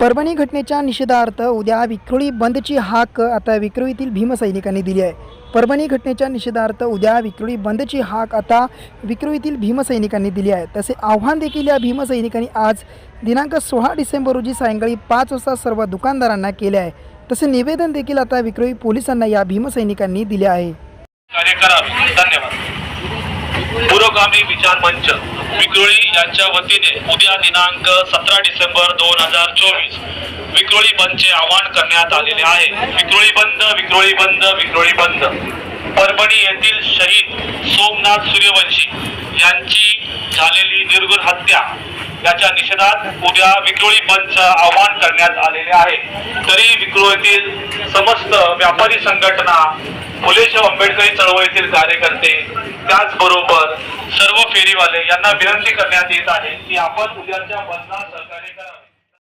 परभणी घटनेच्या निषेधार्थ उद्या विक्रोळी बंदची हाक आता विक्रोळीतील भीमसैनिकांनी दिली आहे. परभणी घटनेच्या निषेधार्थ उद्या विक्रोळी बंदची हाक आता विक्रोळीतील भीमसैनिकांनी दिली आहे. तसे आव्हान देखील या भीमसैनिकांनी आज दिनांक सोळा डिसेंबर रोजी सायंकाळी पाच वाजता सर्व दुकानदारांना केले आहे. तसे निवेदन देखील आता विक्रोळी पोलिसांना या भीमसैनिकांनी दिले आहे. धन्यवाद. पुरोगामी विचार मंच. विक्रोळी यांच्या वतीने उद्या दिनांक सतरा डिसेंबर दोन हजार चोवीस विक्रोळी बंदचे आवाहन करण्यात आलेले आहे. विक्रोळी बंद विक्रोळी बंद विक्रोळी बंद. परभणी येथील शहीद सोमनाथ सूर्यवंशी यांची झालेली निर्गुण हत्या याच्या निषेधात उद्या विक्रोळी बंदचं आवाहन करण्यात आलेले आहे. तरी विक्रोळीतील समस्त व्यापारी संघटना फुलेशाह आंबेडकरी चळवळीतील कार्यकर्ते त्याचबरोबर सर्व फेरीवाले यांना विनंती करण्यात येत आहे की आपण उद्याच्या बंदला सहकार्य करावे.